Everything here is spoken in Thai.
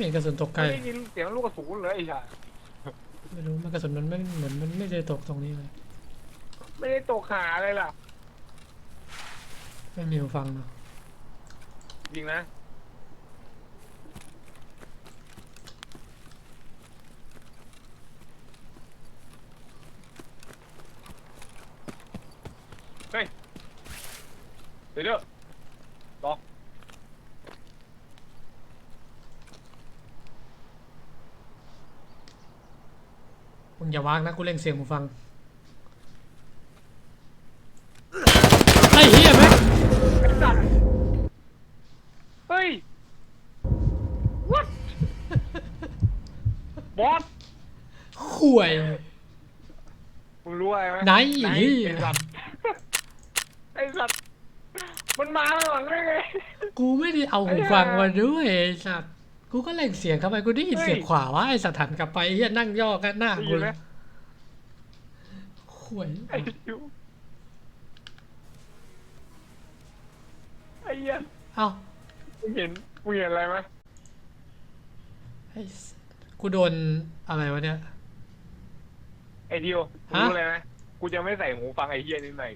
ไม่เห็นกระสุนตกไกล ไม่ได้ยินเสียงลูกกระสุนเลยไอ้ชาไม่รู้มันกระสุนมันไม่เหมือนมันไม่ได้ตกตรงนี้เลย ไม่ได้ตกขาเลยล่ะไม่มีหูฟังเนาะจริงนะ เฮ้ยเดี๋ยวเดี๋ยวรอ มึงอย่าวางนะกูเล่งเสียงหูฟัง ไอ้เหี้ยแม็กไอ้สัตว์เฮ้ย what บอสข่วย มึงรู้อะไรไหมไหนไหนเหี้ย ไอ้สัตว์ไอ้สัตว์มันมาข้างหลังได้ไง กูไม่ได้เอาหูฟังมาด้วยไอ้สัตว์ กูก็เล่งเสียงเข้าไปกูได้ยินเสียงเฮ้ยขวาวะไอ้สัตว์หันกลับไปไอ้เหี้ยนั่งย่อกันหน้าได้กูยินไหเลมยข่วยไอ้ยูไอ้เหี้ยเอ้ามึงเห็นมึงเห็นอะไรไหมไอ้สัสกูโดนอะไรวะเนี่ยไอ้ดิวมึงฮะรู้อะไรไหมกูจะไม่ใส่หูฟังไอ้เหี้ยนี่ใหม่